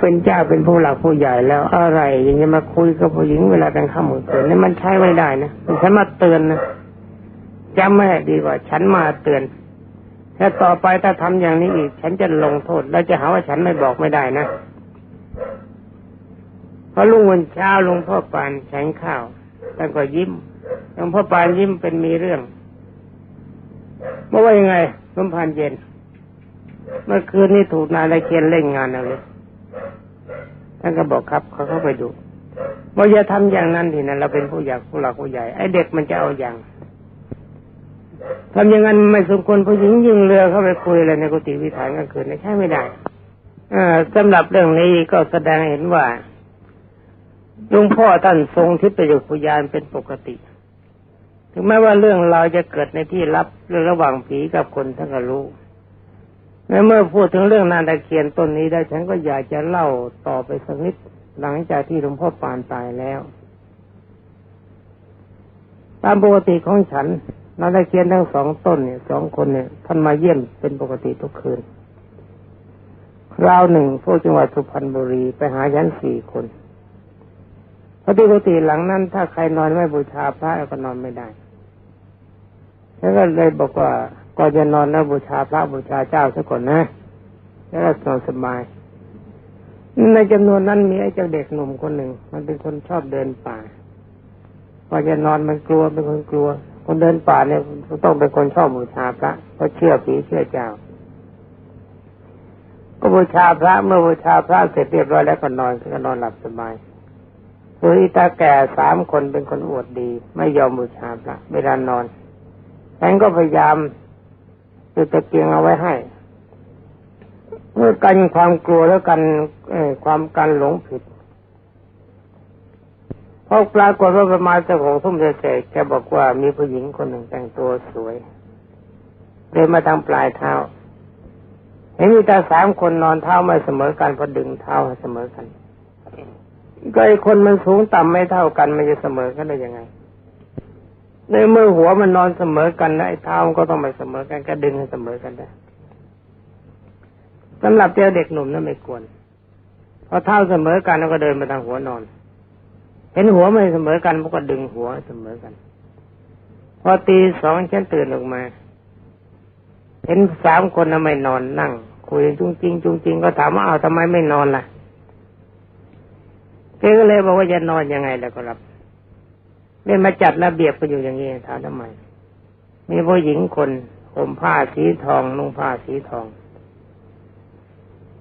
เป็นเจ้าเป็นผู้หลักผู้ใหญ่แล้วอะไรยังจะมาคุยกับผู้หญิงเวลากันข้ามมือเกินนี่มันใช้ไม่ได้นะฉันมาเตือนนะจำไม่ดีกว่า ฉันมาเตือนถ้าต่อไปถ้าทำอย่างนี้อีก ฉันจะลงโทษแล้วจะหาว่าฉันไม่บอกไม่ได้นะพอลุงวันเช้าลุงพ่อปานฉันข้าวแล้วก็ยิ้มลุงพ่อปานยิ้มเป็นมีเรื่องเมื่อว่ายังไงสมพันเย็น เมื่อคืนนี้ถูกนายละเคียนเล่นงานเอาเลย ท่านก็บอกครับเขาเข้าไปดูว่าอย่าทำอย่างนั้นทีนั้นเราเป็นผู้ใหญ่ผู้หลักผู้ใหญ่ไอ้เด็กมันจะเอาอย่างทำอย่างนั้นไม่สมควรผู้หญิงยิงเรือเข้าไปคุยอะไรในกุฏิวิถานกลางคืนใช่ไม่ได้อสำหรับเรื่องนี้ก็แสดงเห็นว่าลุงพ่อท่านทรงทิพยุพยานเป็นปกติ ถึงแม้ว่าเรื่องเราจะเกิดในที่ลับเรื่องระหว่างผีกับคนท่านก็รู้ ในเมื่อพูดถึงเรื่องนานตะเคียนต้นนี้ได้ฉันก็อยากจะเล่าต่อไปสักนิดหลังจากที่หลวงพ่อปานตายแล้ว ตามปกติของฉันนานตะเคียนทั้งสองต้นเนี่ยสองคนเนี่ยท่านมาเยี่ยมเป็นปกติทุกคืน คราวหนึ่งพวกจังหวัดสุพรรณบุรีไปหาฉันสี่คนเพราะปกติหลังนั้น ถ้าใครนอนไม่บูชาพระก็นอนไม่ได้ฉันก็เลยบอกว่า ก็จะนอนแล้วบูชาพระบูชาเจ้าซะก่อนนะ แล้วก็นอนสบาย ในจำนวนนั้นมีไอ้เจ้าเด็กหนุ่มคนหนึ่ง มันเป็นคนชอบเดินป่าพอจะนอนมันกลัวเป็นคนกลัว คนเดินป่าเนี่ยต้องเป็นคนชอบบูชาพระเพราะเชื่อผีเชื่อเจ้า ก็บูชาพระเมื่อบูชาพระเสร็จเรียบร้อยแล้วก็นอนก็นอนหลับสบายคืออีตาแก่สามคนเป็นคนอวดดี ไม่ยอมบูชาพระเวลานอนฉันก็พยายาม จุดตะเกียงเอาไว้ให้เมื่อกันความกลัวแล้วกันความกันหลงผิดพอปรากฏว่าประมาณจะหกทุ่มเศษแกบอกว่ามีผู้หญิงคนหนึ่งแต่งตัวสวยเดินมาทางปลายเท้าเห็นมีตาสามคนนอนเท้าไม่เสมอกันพอดึงเท้าเสมอกันก็ไอคนมันสูงต่ำไม่เท่ากันมันจะเสมอกันได้ยังไง ในเมื่อหัวมันนอนเสมอกันะไอ้เท้าก็ต้องไปเสมอกันก็ดึงให้เสมอกันได้สำหรับเจ้าเด็กหนุ่มนั้นไม่ควรพอเท้าเสมอกันแล้วก็เดินมาทางหัวนอน เห็นหัวไม่เสมอกันมันก็ดึงหัวเสมอกัน พอตีสองฉันตื่นออกมา เห็นสามคนนั้นไม่นอนนั่ง คุยจุงจริงจุงจริงก็ถามว่าเอาทำไมไม่นอนล่ะเกก็เลยบอกว่าจะนอนยังไงแล่ะครับ เนี่ยมาจัดระเบียบกันอยู่อย่างนี้ถามทำไมมีผู้หญิงคนห่มผ้าสีทองนุ่งผ้าสีทอง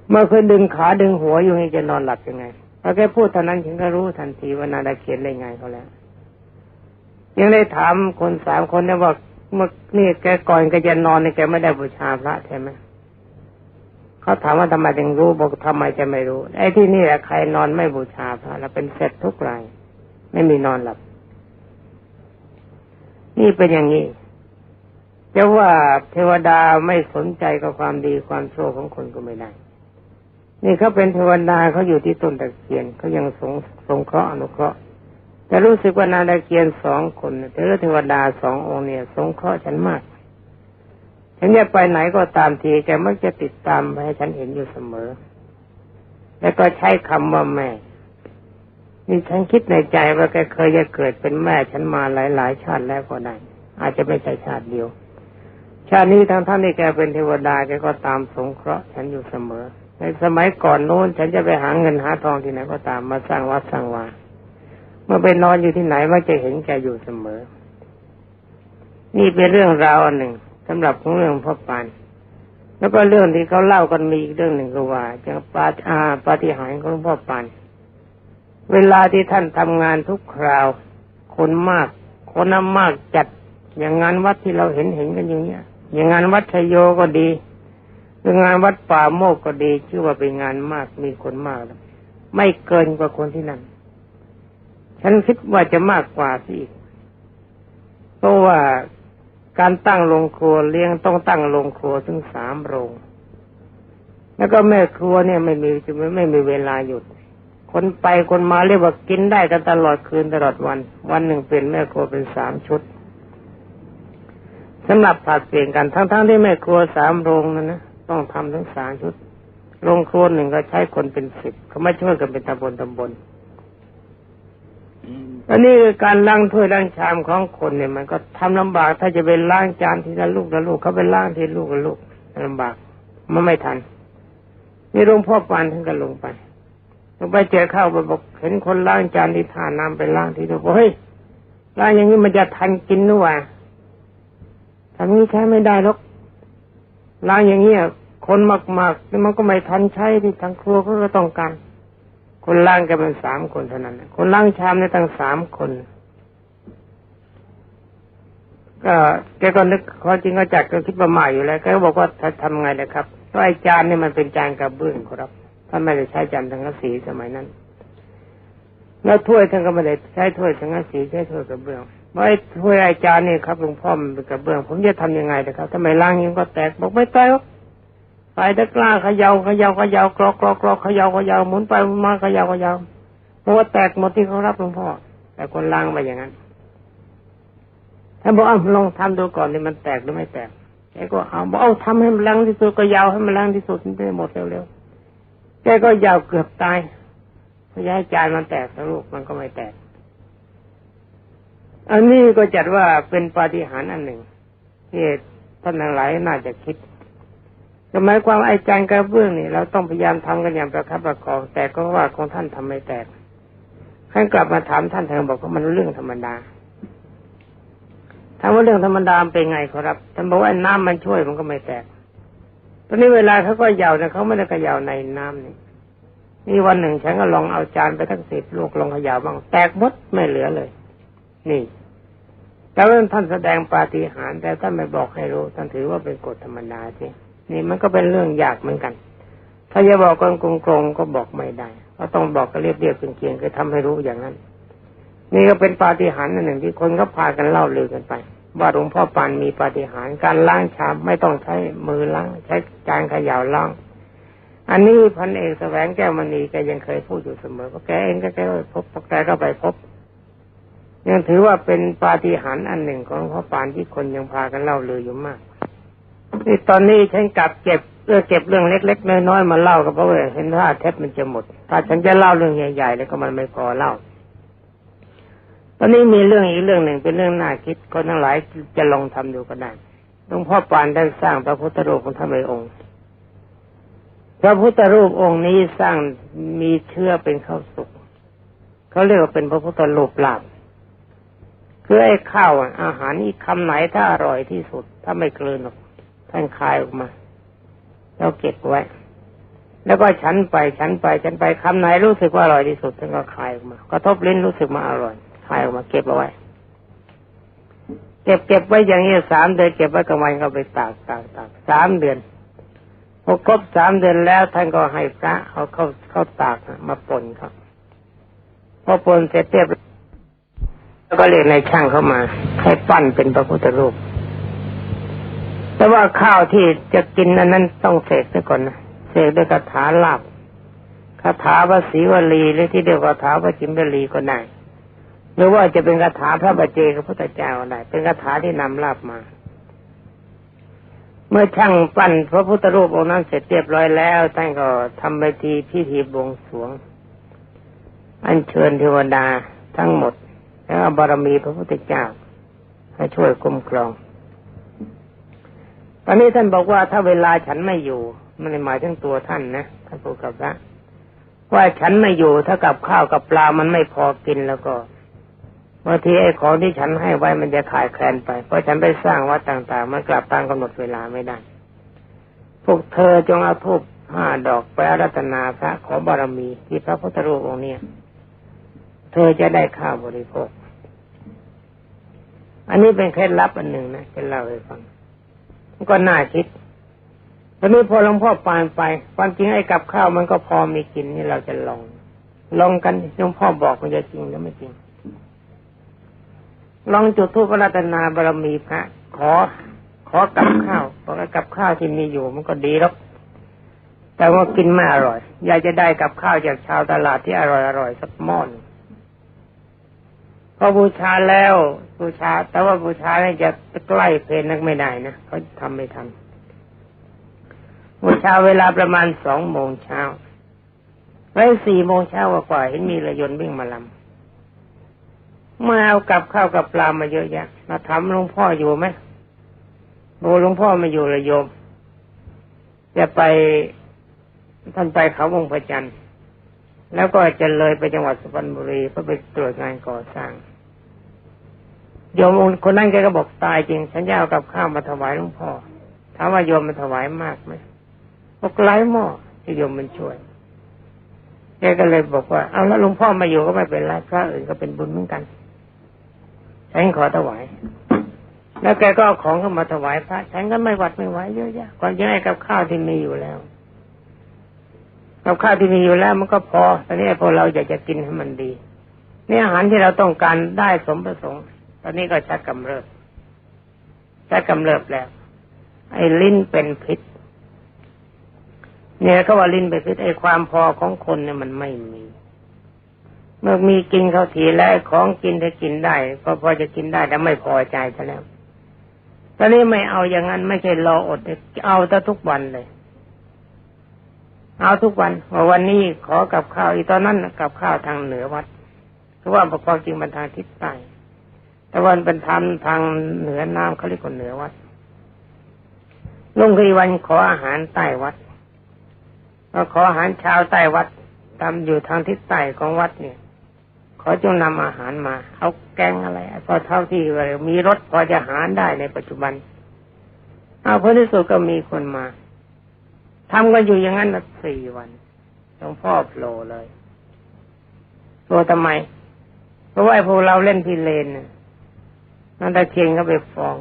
เมื่อคืนดึงขาดึงหัวอยู่นี่จะนอนหลับยังไงพอแกพูดเท่านั้นฉันก็รู้ทันทีว่านาดาเขียนได้ไงเขาแล้ว ยังได้ถามคนสามคนเนี่ยว่าเมื่อนี่แกก่อนแกจะนอนนี่แกไม่ได้บูชาพระใช่ไหมเขาถามว่าทำไมถึงรู้บอกทำไมจะไม่รู้ ไอ้ที่นี่ใครนอนไม่บูชาพระแล้วเป็นเสร็จทุกรายไม่มีนอนหลับ นี่เป็นอย่างนี้จะว่าเทวดาไม่สนใจกับความดีความชั่วของคนก็ไม่ได้นี่เขาเป็นเทวดาเขาอยู่ที่ต้นตะเคียนเขายังสงสงเคราะห์อนุเคราะห์แต่รู้สึกว่านาตะเคียนสองคนแต่เทวดาสององค์เนี่ย สงเคราะห์ฉันมากฉันจะไปไหนก็ตามทีแกมักจะติดตามให้ฉันเห็นอยู่เสมอ แล้วก็ใช้คำว่าแม่ นี่ฉันคิดในใจว่าแกเคยจะเกิดเป็นแม่ฉันมาหลายๆชาติแล้วก็ได้ อาจจะไม่ใช่ชาติเดียว ชาตินี้ทั้งท่านที่แกเป็นเทวดาแกก็ตามสงเคราะห์ฉันอยู่เสมอ ในสมัยก่อนโน้น ฉันจะไปหาเงินหาทองที่ไหนก็ตามมาสร้างวัดสร้างวาเมื่อไปนอนอยู่ที่ไหนว่าจะเห็นแกอยู่เสมอ นี่เป็นเรื่องราวอันหนึ่งสำหรับของเรื่องพ่อปานแล้วก็เรื่องที่เขาเล่ากันมีอีกเรื่องหนึ่งก็ว่าจะปาอาปาฏิหาริย์ของพ่อปาน เวลาที่ท่านทำงานทุกคราว คนมาก คนน้ำมากจัด อย่างงานวัดที่เราเห็นเห็นกันอย่างเนี้ย อย่างงานวัดชโยก็ดีหรืองานวัดป่าโมกก็ดี ชื่อว่าเป็นงานมากมีคนมากไม่เกินกว่าคนที่นั่น ฉันคิดว่าจะมากกว่าสิเพราะว่าการตั้งโรงครัวเลี้ยงต้องตั้งโรงครัวถึงสามโรง แล้วก็แม่ครัวเนี่ยไม่มีจะไม่ไม่มีเวลาหยุด คนไปคนมาเรียกว่ากินได้กันตลอดคืนตลอดวัน วันหนึ่งเป็นแม่ครัวเป็นสามชุดสำหรับผัดเปลี่ยนกันทั้งๆทที่แม่ครัวสามโรงนั่นนะต้องทำทั้งสามชุดโรงครัวหนึ่งก็ใช้คนเป็นสิบเขาไม่ช่วยกันเป็นตำบลตำบลอืมอันนี้คือการล้างถ้วยล้างชามของคนเนี่ย มันก็ทำลำบาก ถ้าจะไปล้างจานทีละลูกละลูกเขาไปล้างทีลูกละลูกลำบากมันไม่ทันนี่หลวงพ่อปานท่านก็ลงไป ลงไปเจอเข้าไปบอกเห็นคนล้างจานที่ท่าน้ำไปล้างทีเดียวบอกเฮ้ยล้างอย่างนี้มันจะทันกินนู่วะทำนี้ใช้ไม่ได้หรอกล้างอย่างเงี้ยคนมากๆมันก็ไม่ทันใช้ที่ทางครัวเขาก็ต้องการคนล้างกันเป็นสามคนเท่านั้นคนล้างชามเนี่ยตั้งสามคน ก็แกก็นึกควาจริงก็จัดก็คิดประมาอยู่แล้วแกก็บอกว่าจะทำไงนะครับเพราะไอ้จานเนี่ยมันเป็นจานกระเบื้องครับ ท่านไม่ได้ใช้จานสังกะสีสมัยนั้น แล้วถ้วยท่านก็ไม่ได้ใช้ถ้วยสังกะสีใช้ถ้วยกระเบื้องไอ้ถ้วยอ้จานเนี่ยครับหลวงพ่อมันเป็นกระเบื้อง ผมจะทำยังไงนะครับทำไมล้างยังก็แตกบอกไม่ตายหรอกใส่ตะกร้าเขยาเขยาเขยากรอกกรอกกรอกเขยาเขยาหมุนไปหมุนมาเขยาเขยาเพราะว่าแตกหมดที่เขารับหลวงพ่อ แต่คนล้างไปอย่างนั้นท่านบอกเอาลองทำดูก่อนนี่มันแตกหรือไม่แตกแกก็เอาบอกเอาทำให้มันแรงที่สุดก็ยาวให้มันแรงที่สุดมันได้หมดเร็วๆ แกก็ยาวเกือบตายพยายจานมันแตกทั้งลูกมันก็ไม่แตก อันนี้ก็จัดว่าเป็นปาฏิหาริย์อันหนึ่งที่ท่านทั้งหลายน่าจะคิดก็หมายความไอ้จานกระเบื้องนี่เราต้องพยายามทำกันอย่างประคับประคอง แต่ก็ว่าของท่านทำไม่แตกท่านกลับมาถามท่านท่านบอกว่ามันเรื่องธรรมดาถามว่าเรื่องธรรมดาเป็นไงครับท่านบอกว่าน้ำมันช่วยมันก็ไม่แตก ตอนนี้เวลาเขาก็เหยาแต่เขาไม่ได้เขย่าในน้ำนี่นี่วันหนึ่งฉันก็ลองเอาจานไปทั้งสิบลูกลองเขย่าบ้างแตกหมดไม่เหลือเลย นี่แต่ว่าท่านแสดงปาฏิหาริย์แต่ท่านไม่บอกให้รู้ท่านถือว่าเป็นกฎธรรมดาที่นี่มันก็เป็นเรื่องยากเหมือนกัน ถ้าจะบอกกันกงๆก็บอกไม่ได้ก็ต้องบอกกันเรียบๆเคียงๆคือทำให้รู้อย่างนั้น นี่ก็เป็นปาฏิหาริย์หนึ่งที่คนก็พากันเล่าลือกันไป ว่าหลวงพ่อปานมีปฏิหารการล้างชามไม่ต้องใช้มือล้างใช้จานเขย่าล้าง อันนี้พันเอกแสวงแก้วมณีแกยังเคยพูดอยู่เสมอว่าแกเองก็แกก็พบแกก็ไปพบ ยังถือว่าเป็นปาฏิหาริย์อันหนึ่งของหลวงพ่อปานที่คนยังพากันเล่าลืออยู่มากนี่ตอนนี้ฉันกลับเก็บเออเก็บเรื่องเล็ก ๆ น้อยๆมาเล่าก็เพราะว่าเห็นว่าเทปมันจะหมด ถ้าฉันจะเล่าเรื่องใหญ่ๆแล้วก็มันไม่พอเล่า ตอนนี้มีเรื่องอีกเรื่องหนึ่งเป็นเรื่องน่าคิดคนทั้งหลายจะลองทำดูก็ได้หลวงพ่อปานได้สร้างพระพุทธรูปของท่านไว้องค์ พระพุทธรูปองค์นี้สร้างมีเชื่อเป็นข้าวสุกเขาเรียกว่าเป็นพระพุทธรูปลาบคือไอ้ข้าวอาหารนี่คำไหนถ้าอร่อยที่สุด ถ้าไม่กลืนหรอกท่านคายออกมาแล้วเก็บไว้ แล้วก็ฉันไปฉันไปฉันไปคำไหนรู้สึกว่าอร่อยที่สุดท่านก็คายออกมากระทบลิ้นรู้สึกมาอร่อย คายออกมาเก็บเอาไว้ เก็บเก็บไว้อย่างนี้สามเดือนเก็บไว้กลางวันก็ไปตากตากตากสามเดือนพอครบสามเดือนแล้วท่านก็ให้พระเอาเข้าเข้าตากมาปนครับพอปนเสร็จเรียบแล้วก็เรียกนายช่างเข้ามา ให้ปั้นเป็นพระพุทธรูป แต่ว่าข้าวที่จะกินนั้นนั้นต้องเสกซะก่อนนะเสกด้วยคาถาลาบคาถาภาษีวลีหรือที่เรียกว่าคาถาพระจิมเบลีก็ได้ หรือว่าจะเป็นคาถาพระบาเจกับพระพุทธเจ้าได้เป็นคาถาที่นำลาบมา เมื่อช่างปั้นพระพุทธรูปองค์นั้นเสร็จเรียบร้อยแล้วท่านก็ทำไปทีพิธีบวงสรวง อัญเชิญเทวดาทั้งหมด แล้วบารมีพระพุทธเจ้า ให้ช่วยคุ้มครอง ตอนนี้ท่านบอกว่าถ้าเวลาฉันไม่อยู่มันหมายถึงตัวท่านนะท่านพูดกับพระว่าฉันไม่อยู่ถ้ากับข้าวกับปลามันไม่พอกินแล้วก็ บางทีไอ้ของที่ฉันให้ไว้มันจะขาดแคลนไป เพราะฉันไปสร้างวัดต่าง ๆ มันกลับตามกำหนดเวลาไม่ได้ พวกเธอจงเอาทูบห้าดอกไปรัตนาพระขอบารมีที่พระพุทธรูปองค์เนี้เธอจะได้ข้าวบริโภค อันนี้เป็นเคล็ดลับอันหนึ่งนะจะเล่าให้ฟังก็น่าคิดตอนนี้พอหลวงพ่อปานไป ความจริงไอ้กับข้าวมันก็พอมีกินนี่เราจะลอง ลองกันหลวงพ่อบอกมันจะจริงหรือไม่จริง ลองจุดธูปรัตนาบารมีพระขอ ขอกับข้าวเพราะกับข้าวที่มีอยู่มันก็ดีหรอกแต่ว่ากินไม่อร่อย อยากจะได้กับข้าวจากชาวตลาดที่อร่อยอร่อยสักหม้อนพอบูชาแล้วบูชา แต่ว่าบูชาเนี่ยจะใกล้เพลนนักไม่ได้นะเขาทำไม่ทันเมื่อเช้าเวลาประมาณสองโมงเช้าไว้สี่โมงเช้ากว่าเห็นมีรือยนต์วิ่งมาลำมาเอากับข้าวกับปลามาเยอะแยะมาถามหลวงพ่ออยู่ไหมโอ้หลวงพ่อไม่อยู่เลยโยม จะไปท่านไปเขาวงพระจันทร์แล้วก็จะเลยไปจังหวัดสุพรรณบุรีเพื่อไปตรวจงานก่อสร้างโยมคนนั้นแกก็บอกตายจริง ฉันจะเอากับข้าวมาถวายหลวงพ่อถามว่าโยมมาถวายมากไหมบอกไร้หม้อที่โยมมันช่วยแกก็เลยบอกว่า เอาแล้วหลวงพ่อมาอยู่ก็ไม่เป็นไรพระอื่นก็เป็นบุญเหมือนกัน ฉันขอถวาย แล้วแกก็เอาของเข้ามาถวายพระฉันก็ไม่หวัดไม่ไหวเยอะแยะก่อนจะใหกับข้าวที่มีอยู่แล้วกับข้าวที่มีอยู่แล้วมันก็พอตอนนี้พอเราอยากจะกินให้มันดีนี่อาหารที่เราต้องการได้สมประสงค์ ตอนนี้ก็ชักกำเริบชักกำเริบแล้ว ไอ้ลิ้นเป็นพิษเนี่ยก็ว่าลิ้นเป็นพิษไอ้ความพอของคนเนี่ยมันไม่มี เมื่อมีกินเขาทีแล้วของกินถ้ากินได้ก็พอจะกินได้แต่ไม่พอใจซะแล้วตอนนี้ไม่เอาอย่างนั้นไม่ใช่รออดเอาแต่ทุกวันเลย เอาทุกวันว่าวันนี้ขอกับข้าวอีตอนนั้นกับข้าวทางเหนือวัดเพราะว่าความจริงมันทางทิศใต้แต่วันเป็นทางทางเหนือน้ำเขาเรียกว่าเหนือวัดลุงคีวันขออาหารใต้วัดก็ขออาหารชาวใต้วัดตามอยู่ทางทิศใต้ของวัดเนี่ย ขอจงนำอาหารมา เอาแกงอะไรพอเท่าที่มีรถพอจะหารได้ในปัจจุบัน เอาพอที่สุดก็มีคนมาทำกันอยู่อย่างนั้นสี่วันหลวงพ่อโผล่เลยโผล่ทำไม เพราะว่าพวกเราเล่นพิเรนนั่นตะเคียนก็ไปฟ้อง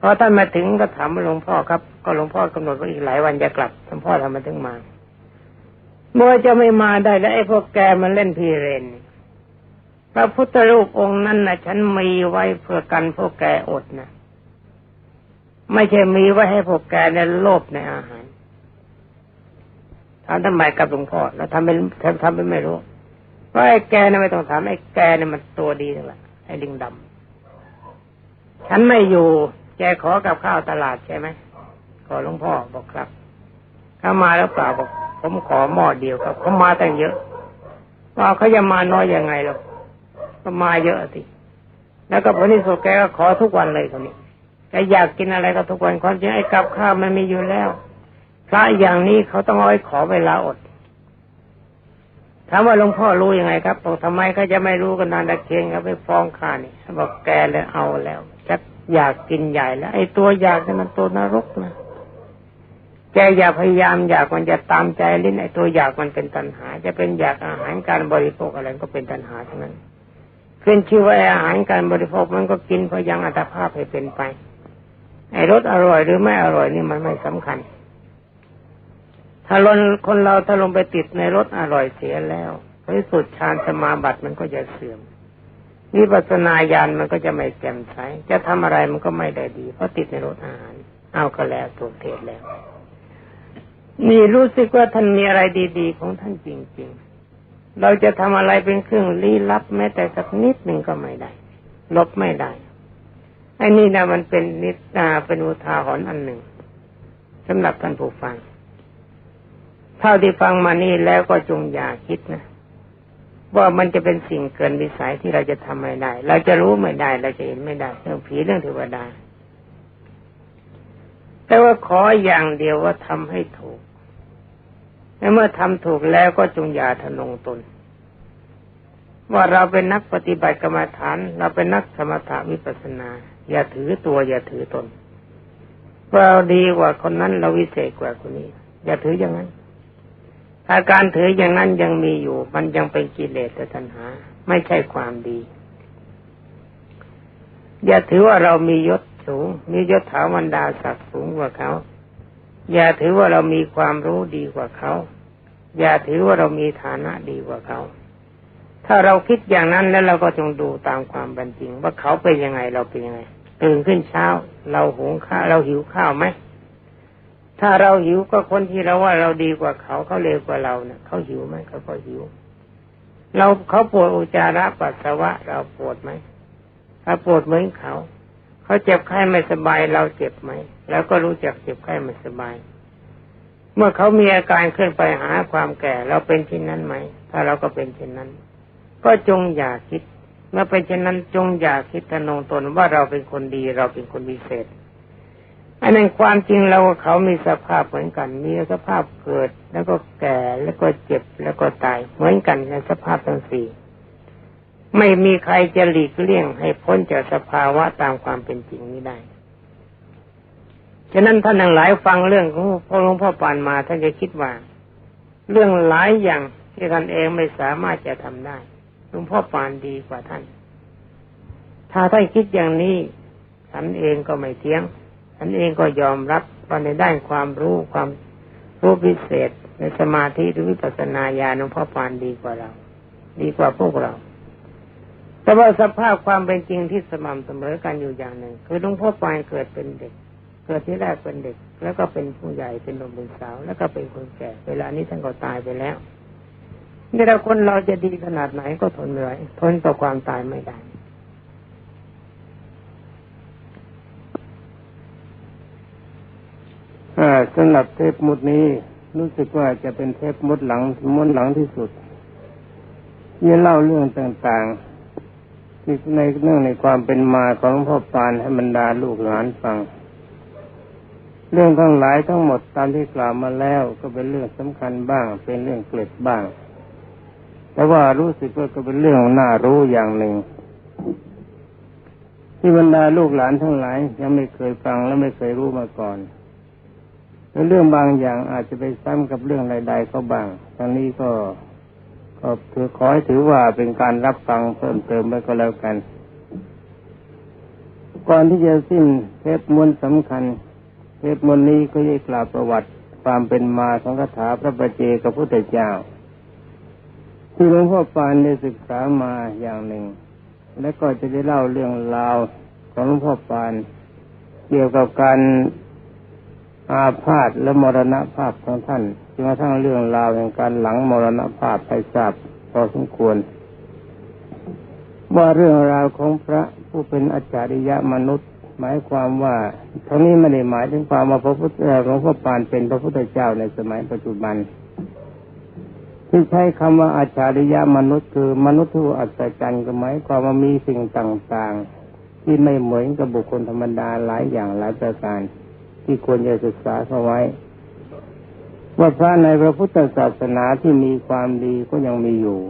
พอท่านมาถึงก็ถามหลวงพ่อครับ ก็หลวงพ่อกำหนดว่าอีกหลายวันจะกลับหลวงพ่อทำมาถึงมา เมื่อจะไม่มาได้แล้วไอ้พวกแกมันเล่นพิเรนพระพุทธรูปองค์นั้นนะฉันมีไว้เพื่อกันพวกแกอดนะไม่ใช่มีไว้ให้พวกแกในโลภในอาหารถามทำไมกับหลวงพ่อแล้วทำเป็นทำเป็นไม่รู้เพราะไอ้แกเนี่ยไม่ต้องถามไอ้แกเนี่ยมันตัวดีทั้งนั้นไอ้ลิงดำฉันไม่อยู่ แกขอกับข้าวตลาดใช่ไหมขอหลวงพ่อบอกครับ เขามาแล้วเปล่าบอก ผมขอหม้อเดียวครับเขามาตั้งเยอะว่าเขาจะมาน้อยยังไงหรอกก็มาเยอะสิแล้วก็พอนี้สุดแกก็ขอทุกวันเลยคนนี้แกอยากกินอะไรก็ทุกวันความจริงไอ้กับข้าวมันมีอยู่แล้วพระอย่างนี้เขาต้องเอาไว้ขอเวลาอดถามว่าหลวงพ่อรู้ยังไงครับบอกทำไมเขาจะไม่รู้กันนานตะเคียนเขาไปฟ้องข้านี่บอกแกเลยเอาแล้วชักอยากกินใหญ่แล้ว ไอ้ตัวอยากนี่มันตัวนรกนะ แกอย่าพยายามอยากมันจะตามใจลิ้นไอ้ตัวอยากมันเป็นตัณหา จะเป็นอยากอาหารการบริโภคอะไรก็เป็นตัณหาทั้งนั้นขึ้นชื่อว่าอาหารการบริโภคมันก็กินเพราะยังอัตภาพให้เป็นไป ไอ้รสอร่อยหรือไม่อร่อยนี่มันไม่สำคัญ ถ้าลนคนเราถ้าลงไปติดในรสอร่อยเสียแล้วที่สุดฌานสมาบัติมันก็จะเสื่อมวิปัสสนาญาณมันก็จะไม่แจ่มใสจะทำอะไรมันก็ไม่ได้ดี เพราะติดในรสอาหาร เอาก็แล้วถูกเทศแล้ว นี่รู้สึกว่าท่านมีอะไรดี ๆ ของท่านจริง ๆ เราจะทำอะไรเป็นเครื่องลี้ลับแม้แต่สักนิดหนึ่งก็ไม่ได้ ลบไม่ได้ไอ้นี่นะมันเป็นนิสาเป็นอุทาหรณ์อันหนึ่งสำหรับท่านผู้ฟัง เท่าที่ฟังมานี่แล้วก็จงอย่าคิดนะ ว่ามันจะเป็นสิ่งเกินวิสัยที่เราจะทำไม่ได้ เราจะรู้ไม่ได้ เราจะเห็นไม่ได้เรื่องผีเรื่องเทวดา แต่ว่าขออย่างเดียวว่าทำให้ถูก เมื่อทำถูกแล้วก็จงอย่าทะนงตน ว่าเราเป็นนักปฏิบัติกรรมฐาน เราเป็นนักสมถะวิปัสนา อย่าถือตัว อย่าถือตนเราดีกว่าคนนั้นเราวิเศษกว่าคนนี้ อย่าถืออย่างนั้นถ้าการถืออย่างนั้นยังมีอยู่ มันยังเป็นกิเลสตัณหา ไม่ใช่ความดี อย่าถือว่าเรามียศสูง มียศถาวันดาศักดิ์สูงกว่าเขา อย่าถือว่าเรามีความรู้ดีกว่าเขา อย่าถือว่าเรามีฐานะดีกว่าเขา ถ้าเราคิดอย่างนั้นแล้วเราก็จงดูตามความเป็นจริง ว่าเขาเป็นยังไงเราเป็นยังไงตื่นขึ้นเช้า เราหุงข้าวเราหิวข้าวไหมถ้าเราหิวก็คนที่เราว่าเราดีกว่าเขาเขาเลวกว่าเราเนะ่ยเขาหิวไหมเขาก็หิว เราเขาปวดอุจจาระปัสสาวะ เราปวดไหมถ้าปวดเหมือนเขา เขาเจ็บไข้ไม่สบายเราเจ็บไหม แล้วก็รู้จักเจ็บไข้ไม่สบาย เมื่อเขามีอาการขึ้นไปหาความแก่เราเป็นเช่นนั้นไหม ถ้าเราก็เป็นเช่นนั้น ก็จงอย่าคิด เมื่อเป็นเช่นนั้นจงอย่าคิดทะนงตนว่าเราเป็นคนดีเราเป็นคนพิเศษอันนั้นความจริงเราเขามีสภาพเหมือนกัน มีสภาพเกิด แล้วก็แก่แล้วก็เจ็บแล้วก็ตายเหมือนกันในสภาพทั้งสี่ไม่มีใครจะหลีกเลี่ยงให้พ้นจากสภาวะตามความเป็นจริงนี้ได้ ฉะนั้นท่านทั้งหลายฟังเรื่องของพ่อหลวงพ่อปานมาท่านจะคิดว่า เรื่องหลายอย่างที่ท่านเองไม่สามารถจะทำได้หลวงพ่อปานดีกว่าท่าน ถ้าท่านคิดอย่างนี้ท่านเองก็ไม่เที่ยงท่านเองก็ยอมรับว่าในด้านความรู้ความรู้พิเศษในสมาธิหรือวิปัสสนาญาณหลวงพ่อปานดีกว่าเรา ดีกว่าพวกเราแต่ว่าสภาพความเป็นจริงที่สม่ำเสมอกันอยู่อย่างหนึ่ง คือหลวงพ่อปานเกิดเป็นเด็ก เกิดที่แรกเป็นเด็ก แล้วก็เป็นผู้ใหญ่เป็นหนุ่มเป็นสาว แล้วก็เป็นคนแก่ เวลานี้ท่านก็ตายไปแล้วนี่เราคนเราจะดีขนาดไหนก็ทนเหนื่อยทนต่อความตายไม่ได้สำหรับเทปมุดนี้รู้สึกว่าจะเป็นเทปมุดหลังมุดหลังที่สุดที่เล่าเรื่องต่างๆที่ในเรื่องในความเป็นมาของพ่อปานให้บรรดาลูกหลานฟัง เรื่องทั้งหลายทั้งหมดตามที่กล่าวมาแล้วก็เป็นเรื่องสำคัญบ้าง เป็นเรื่องเกล็ดบ้าง แต่ว่ารู้สึกว่าก็เป็นเรื่องน่ารู้อย่างหนึ่ง ที่บรรดาลูกหลานทั้งหลาย ยังไม่เคยฟังและไม่เคยรู้มาก่อนแล้วเรื่องบางอย่างอาจจะไปซ้ำกับเรื่องใดๆก็บ้างทั้งนี้ก็ก็ถือขอให้ถือว่าเป็นการรับฟังเพิ่มเติมไปก็แล้วกัน ก่อนที่จะสิ้นเทปมวลสำคัญ เทปมวลนี้ก็จะกล่าวประวัติความเป็นมาของคาถาพระประเจกับพุทธเจ้า ที่หลวงพ่อปานได้ศึกษามาอย่างหนึ่ง และก็จะได้เล่าเรื่องราวของหลวงพ่อปานเกี่ยวกับการอาพาธและมรณภาพของท่านจนกระทั่งเรื่องราวแห่งการหลังมรณภาพไปทราบพอสมควร ว่าเรื่องราวของพระผู้เป็นอาจาริยะมนุษย์ หมายความว่าทั้งนี้ไม่ได้หมายถึงความว่าพระพุทธหลวงพ่อปานเป็นพระพุทธเจ้าในสมัยปัจจุบัน ที่ใช้คำว่าอาจาริยะมนุษย์คือมนุษย์ที่อัศจรรย์ก็หมายความว่ามีสิ่งต่างๆ ที่ไม่เหมือนกับบุคคลธรรมดาหลายอย่างหลายประการ ที่ควรจะศึกษาเข้าไว้ ว่าพระในพระพุทธศาสนาที่มีความดีก็ยังมีอยู่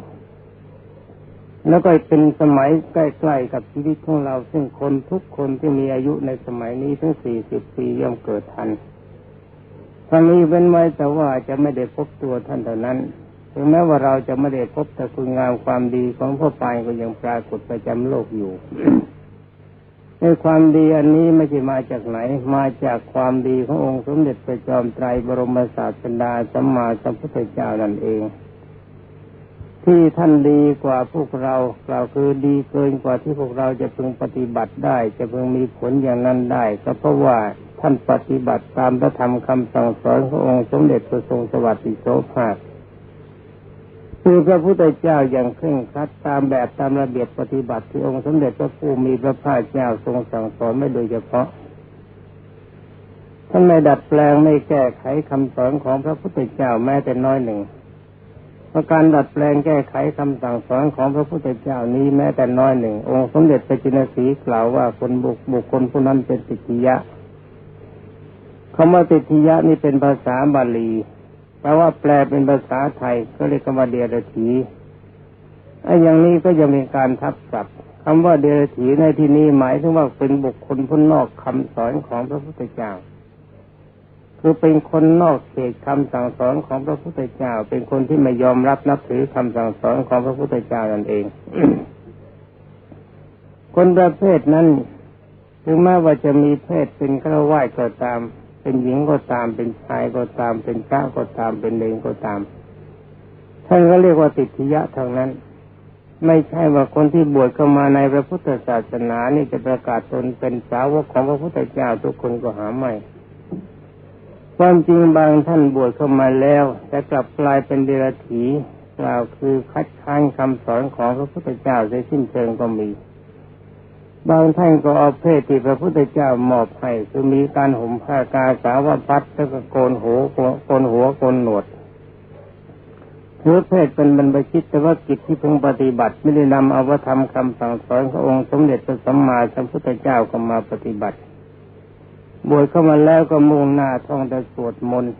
แล้วก็เป็นสมัยใกล้ๆกับชีวิตของเรา ซึ่งคนทุกคนที่มีอายุในสมัยนี้ทั้งสี่สิบปีย่อมเกิดทันทั้งนี้เป็นไว้แต่ว่าจะไม่ได้พบตัวท่านเท่านั้นถึงแม้ว่าเราจะไม่ได้พบแต่คุณงามความดีของพ่อปายก็ยังปรากฏประจำโลกอยู่ ในความดีอันนี้ไม่ใช่มาจากไหน มาจากความดีขององค์สมเด็จพระจอมไตรบรมศาสดาสัมมาสัมพุทธเจ้านั่นเอง ที่ท่านดีกว่าพวกเรากล่าวคือดีเกินกว่าที่พวกเราจะพึงปฏิบัติได้ จะพึงมีผลอย่างนั้นได้ ก็เพราะว่าท่านปฏิบัติตามพระธรรมคำสั่งสอนขององค์สมเด็จพระทรงสวัสดิโสภาคคือพระพุทธเจ้าอย่างเคร่งครัดตามแบบตามระเบียบปฏิบัติที่องค์สมเด็จพระผู้มีพระภาคเจ้าทรงสั่งสอนไม่โดยเฉพาะท่านไม่ดัดแปลงไม่แก้ไขคำสอนของพระพุทธเจ้าแม้แต่น้อยหนึ่ง เพราการดัดแปลงแก้ไขคำสั่งสอนของพระพุทธเจ้านี้แม้แต่น้อยหนึ่ง องค์สมเด็จพระจินสีกล่าวว่าคนบุคบุคคลผู้นั้นเป็นติทิยะคำว่าติทิยะนี่เป็นภาษาบาลีแปลว่าแปลเป็นภาษาไทยก็เรียกว่าเดียรถีไอ้อย่างนี้ก็ยังมีการทับศัพท์คำว่าเดียรถีในที่นี้หมายถึงว่าเป็นบุคคลพ้นนอกคำสอนของพระพุทธเจ้า คือเป็นคนนอกเขตคำสั่งสอนของพระพุทธเจ้า เป็นคนที่ไม่ยอมรับนับถือคำสั่งสอนของพระพุทธเจ้านั่นเอง คนประเภทนั้นถึงแม้ว่าจะมีเพศเป็นฆราวาสก็ตาม เป็นหญิงก็ตาม เป็นชายก็ตาม เป็นพระก็ตาม เป็นเลงก็ตาม ท่านก็เรียกว่าติทิยะทางนั้น ไม่ใช่ว่าคนที่บวชเข้ามาในพระพุทธศาสนานี่จะประกาศตนเป็นสาวกของพระพุทธเจ้าทุกคนก็หาไม่ ความจริงบางท่านบวชเข้ามาแล้วแต่กลับกลายเป็นเดรัจฉีกล่าวคือคัดค้านคำสอนของพระพุทธเจ้าในสิ้นเชิงก็มี บางท่านก็เอาเพศที่พระพุทธเจ้ามอบให้คือมีการห่มผ้ากาสาวพัดแล้วก็โกนหัวโกนหัวโกนหนวดถือเพศเป็นบรรพชิตแต่ว่ากิจที่พึงปฏิบัติ ไม่ได้นำเอาวธรรมคำสั่งสอนขององค์สมเด็จพระสัมมาสัมพุทธเจ้าก็มาปฏิบัติ บวชเข้ามาแล้วก็มุ่งหน้าท่องแต่สวดมนต์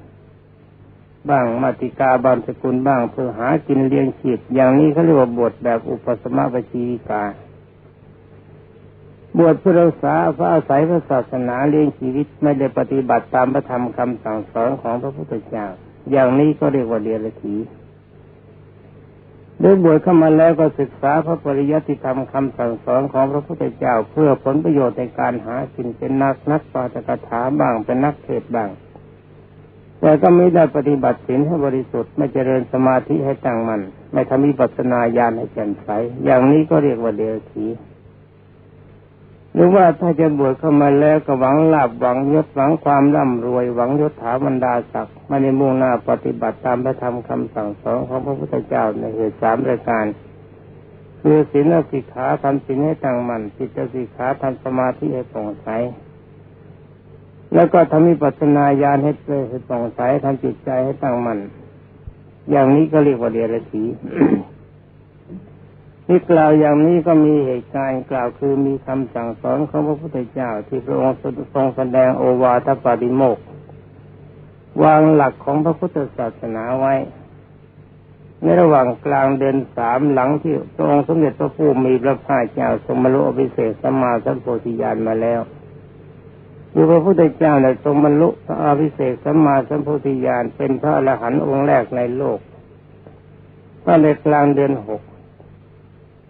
บ้างมาติกาบางสกุลบ้างเพื่อหากินเลี้ยงชีพอย่างนี้เขาเรียกว่าบวชแบบอุปสมบชีวิกา บวชเพื่อรักษาพระอาศัยพระศาสนาเลี้ยงชีวิตไม่ได้ปฏิบัติตามพระธรรมคำสั่งสอนของพระพุทธเจ้า อย่างนี้ก็เรียกว่าเดียรถี โดยบวชเข้ามาแล้วก็ศึกษาพระปริยัติธรรมคำสั่งสอนของพระพุทธเจ้าเพื่อผลประโยชน์ในการหาสินเป็นนักนักปาฐกถาบ้างเป็นนักเทศบ้าง แต่ก็ไม่ได้ปฏิบัติศีลให้บริสุทธิ์ไม่เจริญสมาธิให้ตั้งมัน่นไม่ทำวิปัสสนาญาณให้แจ่มใสอย่างนี้ก็เรียกว่าเดรัจฉี หรือว่าถ้าจะบวชเข้ามาแล้วก็หวังลาบหวังยศหวังความร่ำรวยหวังยศถาบรรดาศักดิ์ไม่ได้มุ่งหน้าปฏิบัติตามพระธรรมคำสั่งสอนของพระพุทธเจ้าในเหตุสามรายการ คือศีลสิกขาทำศีลให้ตั้งมั่นจิตสิกขาทำสมาธิให้ผ่องใสแล้วก็ทำวิปัสนาญาณให้เกิดผ่องใสทำจิตใจให้ตั้งมั่นอย่างนี้ก็เรียกว่าเดรัจฉี ที่กล่าวอย่างนี้ก็มีเหตุการณ์กล่าวคือมีคำสั่งสอนของพระพุทธเจ้าที่พระองค์ทรงแสดงโอวาทปาติโมกวางหลักของพระพุทธศาสนาไว้ ในระหว่างกลางเดือนสามหลังที่พระองค์สมเด็จพระผู้มีพระภาคเจ้าทรงบรรลุอภิเศษสัมมาสัมโพธิญาณมาแล้วคือพระพุทธเจ้าในทรงบรรลุพระอภิเศษสัมมาสัมโพธิญาณเป็นพระอรหันต์องค์แรกในโลกก็ในกลางเดือนหก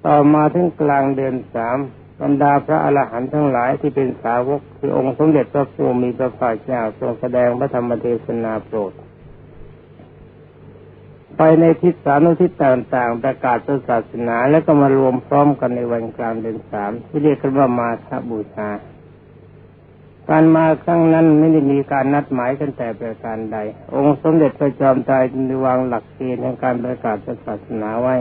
ต่อมาถึงกลางเดือนสามบรรดาพระอรหันต์ทั้งหลายที่เป็นสาวกคือองค์สมเด็จพระผู้มีพระภาคเจ้าทรงแสดงพระธรรมเทศนาโปรด ไปในทิศสานุทิศต่างๆ ประกาศศาสนาแล้วก็มารวมพร้อมกันในวันกลางเดือนสามที่เรียกกันว่ามาฆบูชาการมาครั้งนั้นไม่ได้มีการนัดหมายกันแต่ประการใด องค์สมเด็จพระจอมไตรได้วางหลักเกณฑ์ในการประกาศศาสนาไว้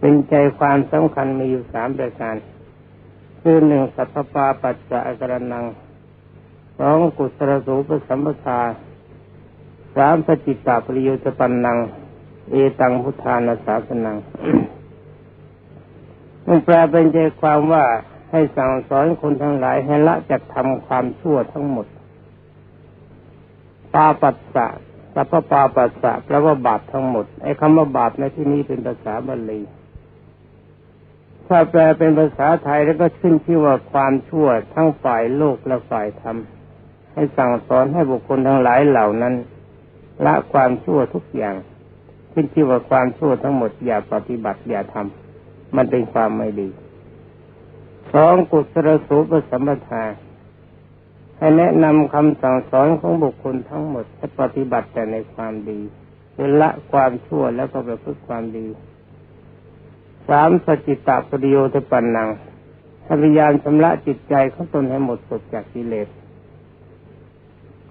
เป็นใจความสำคัญมีอยู่สามประการ คือหนึ่งสัพพาปัจจะกรนังสองกุศลสูปสัมปทาสามปจิตตาปริโยุตปันนัง เอตังพุทธานาสาสนังมันแปลเป็นใจความว่าให้สั่งสอนคนทั้งหลายให้ละจากทำความชั่วทั้งหมด ปาปัสสะสัพพปาปัสสะแปลว่าบาปทั้งหมด ไอ้คำว่าบาปในที่นี้เป็นภาษาบาลี ถ้าแปลเป็นภาษาไทยแล้วก็ขึ้นชื่อว่าความชั่วทั้งฝ่ายโลกและฝ่ายธรรม ให้สั่งสอนให้บุคคลทั้งหลายเหล่านั้น ละความชั่วทุกอย่าง ขึ้นชื่อว่าความชั่วทั้งหมดอย่าปฏิบัติอย่าทำมันเป็นความไม่ดีสองกุศลสูปสัมปทาให้แนะนำคำสั่งสอนของบุคคลทั้งหมดให้ปฏิบัติแต่ในความดีละความชั่วแล้วก็ไปพึ่งความดี สามสจิตตปริโยเทปันนังพยายามชำระจิตใจของตนให้หมดสดจากกิเลส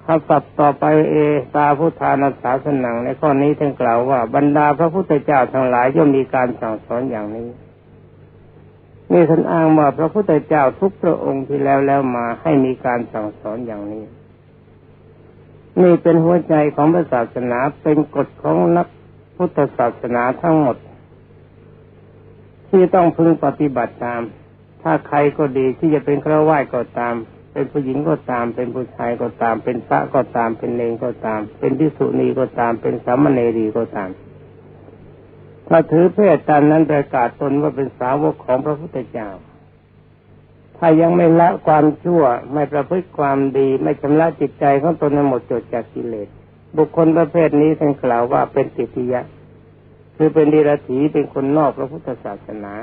คำศัพท์ต่อไปเอตาพุทธานาสาสนังในข้อนี้ท่านกล่าวว่า บรรดาพระพุทธเจ้าทั้งหลายย่อมมีการสั่งสอนอย่างนี้ นี่ท่านอ้างว่าพระพุทธเจ้าทุกพระองค์ที่แล้วแล้วมาให้มีการสั่งสอนอย่างนี้ นี่เป็นหัวใจของพระศาสนาเป็นกฎของนักพุทธศาสนาทั้งหมด ที่ต้องพึงปฏิบัติตาม ถ้าใครก็ดีที่จะเป็นคราวายก็ตาม เป็นผู้หญิงก็ตาม เป็นผู้ชายก็ตาม เป็นพระก็ตาม เป็นเลงก็ตาม เป็นพิสุณีก็ตาม เป็นสามเณรีก็ตาม ถ้าถือเพศตามนั้นประกาศตนว่าเป็นสาวกของพระพุทธเจ้า ถ้ายังไม่ละความชั่ว ไม่ประพฤติความดี ไม่ชำระจิตใจของตนให้หมดจดจากกิเลส บุคคลประเภทนี้ท่านกล่าวว่าเป็นติทิยะ คือเป็นดีรถีเป็นคนนอกพระพุทธศาสนา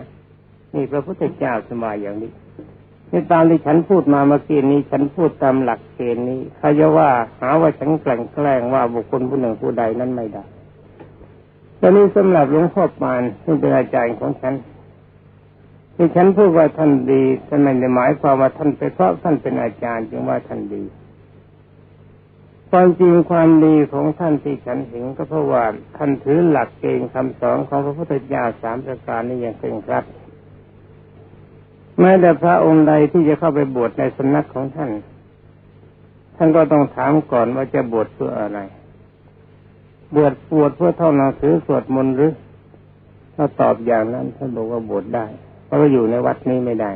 นี่พระพุทธเจ้าสมาอย่างนี้ในตามที่ฉันพูดมาเมื่อกี้นี้ ฉันพูดตามหลักเกณฑ์นี้เขาจะว่าหาว่าฉันแกล้งแกล้งว่าบุคคลผู้หนึ่งผู้ใดนั้นไม่ได้ตอนนี้สำหรับหลวงพ่อปานซึ่งเป็นอาจารย์ของฉันที่ฉันพูดว่าท่านดีท่านไม่ได้หมายความว่าท่านเป็นเพราะท่านเป็นอาจารย์จึงว่าท่านดี ความจริงความดีของท่านที่ฉันเห็นก็เพราะว่าท่านถือหลักเกณฑ์คำสอนของพระพุทธเจ้าสามประการนี้อย่างเคร่งครัดแม้แต่พระองค์ใดที่จะเข้าไปบวชในสำนักของท่าน ท่านก็ต้องถามก่อนว่าจะบวชเพื่ออะไร บวชบวชเพื่อท่องหนังสือสวดมนต์หรือถ้าตอบอย่างนั้นท่านบอกว่าบวชได้ เพราะว่าอยู่ในวัดนี้ไม่ได้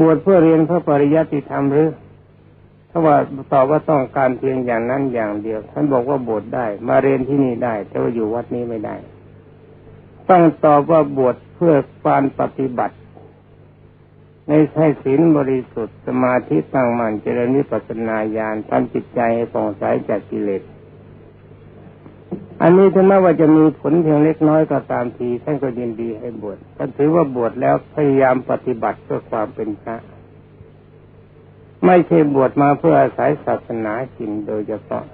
บวชเพื่อเรียนพระปริยัติธรรมหรือ ถ้าว่าตอบว่าต้องการเพียงอย่างนั้นอย่างเดียว ท่านบอกว่าบวชได้ มาเรียนที่นี่ได้ แต่ว่าอยู่วัดนี้ไม่ได้ ต้องตอบว่าบวชเพื่อการปฏิบัติ ในให้ศีลบริสุทธิ์สมาธิตั้งมั่นเจริญวิปัสสนาญาณทำจิตใจให้ผ่องใสจากกิเลสอันนี้ถึงแม้ว่าจะมีผลเพียงเล็กน้อยก็ตามทีท่านก็ยินดีให้บวชท่านถือว่าบวชแล้วพยายามปฏิบัติเพื่อความเป็นพระ ไม่ใช่บวชมาเพื่ออาศัยศาสนาจินโดยเฉพาะ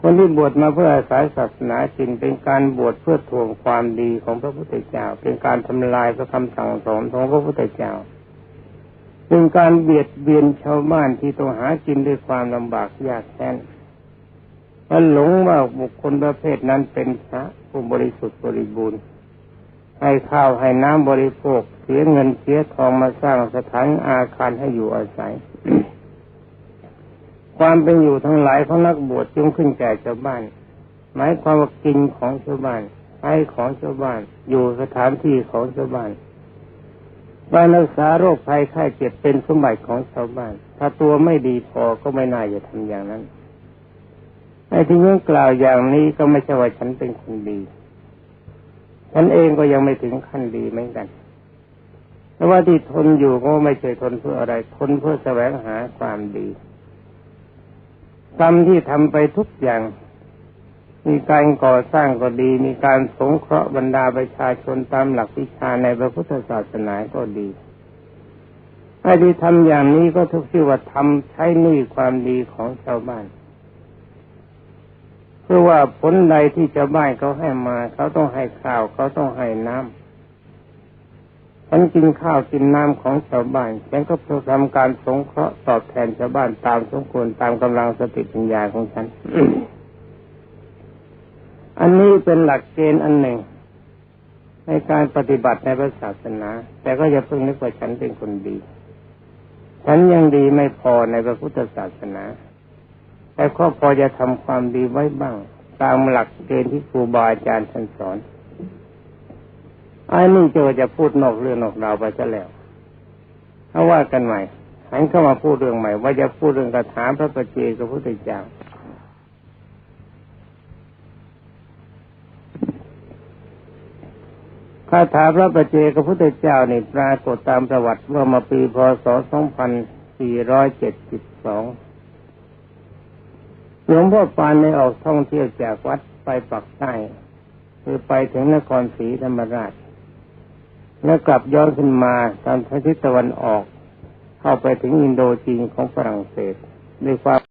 คนที่บวชมาเพื่ออาศัยศาสนาจินเป็นการบวชเพื่อทวงความดีของพระพุทธเจ้า เป็นการทำลายพระคำสั่งสอนของพระพุทธเจ้า เป็นการเบียดเบียนชาวบ้านที่ต้องหากินด้วยความลำบากยากแค้นมันหลงว่าบุคคลประเภทนั้นเป็นพระผู้บริสุทธิ์บริบูรณ์ ให้ข้าวให้น้ำบริโภคเสียเงินเสียทองมาสร้างสถานอาคารให้อยู่อาศัย ความเป็นอยู่ทั้งหลายของนักบวชจึงขึ้นแก่ชาวบ้าน หมายความว่ากินของชาวบ้านใช้ของชาวบ้าน อยู่สถานที่ของชาวบ้านการรักษาโรคภัยไข้เจ็บเป็นสมบัติของชาวบ้าน ถ้าตัวไม่ดีพอก็ไม่น่าจะทำอย่างนั้นไอ้ที่ยังกล่าวอย่างนี้ก็ไม่ใช่ว่าฉันเป็นคนดี ฉันเองก็ยังไม่ถึงขั้นดีเหมือนกันแต่ว่าที่ทนอยู่ก็ไม่ใช่ทนเพื่ออะไร ทนเพื่อแสวงหาความดีกรรมที่ทำไปทุกอย่าง มีการก่อสร้างก็ดี มีการสงเคราะห์บรรดาประชาชนตามหลักวิชาในพระพุทธศาสนาก็ดีไอ้ที่ทำอย่างนี้ก็ทุกที่ว่าทำใช้หนี้ความดีของชาวบ้าน เพราะว่าผลใดที่ชาวบ้านเขาให้มา เขาต้องให้ข้าวเขาต้องให้น้ำฉันกินข้าวกินน้ำของชาวบ้านฉันก็ทำการสงเคราะห์ตอบแทนชาวบ้านตามสมควรตามกำลังสติปัญญาของฉัน อันนี้เป็นหลักเกณฑ์อันหนึ่ง ในการปฏิบัติในพระศาสนา แต่ก็อย่าเพิ่งนึกว่าฉันเป็นคนดี ฉันยังดีไม่พอในพระพุทธศาสนา แต่ก็พอจะทำความดีไว้บ้าง ตามหลักเกณฑ์ที่ครูบาอาจารย์ท่านสอนไอ้นี่จะจะพูดนอกเรื่องนอกราวไปซะแล้วเอาว่ากันใหม่หันเข้ามาพูดเรื่องใหม่ ว่าจะพูดเรื่องกระถามพระประเจกับพระพุทธเจ้าคาถาพระประเจกับพระพุทธเจ้านี่ปรากฏตามประวัติเมื่อมาปีพศ 2472 หลวงพ่อปานได้ออกท่องเที่ยวจากวัดไปปักใต้คือไปถึงนครศรีธรรมราช แล้วกลับย้อนขึ้นมาตามทิศตะวันออก เข้าไปถึงอินโดจีนของฝรั่งเศสด้วยความ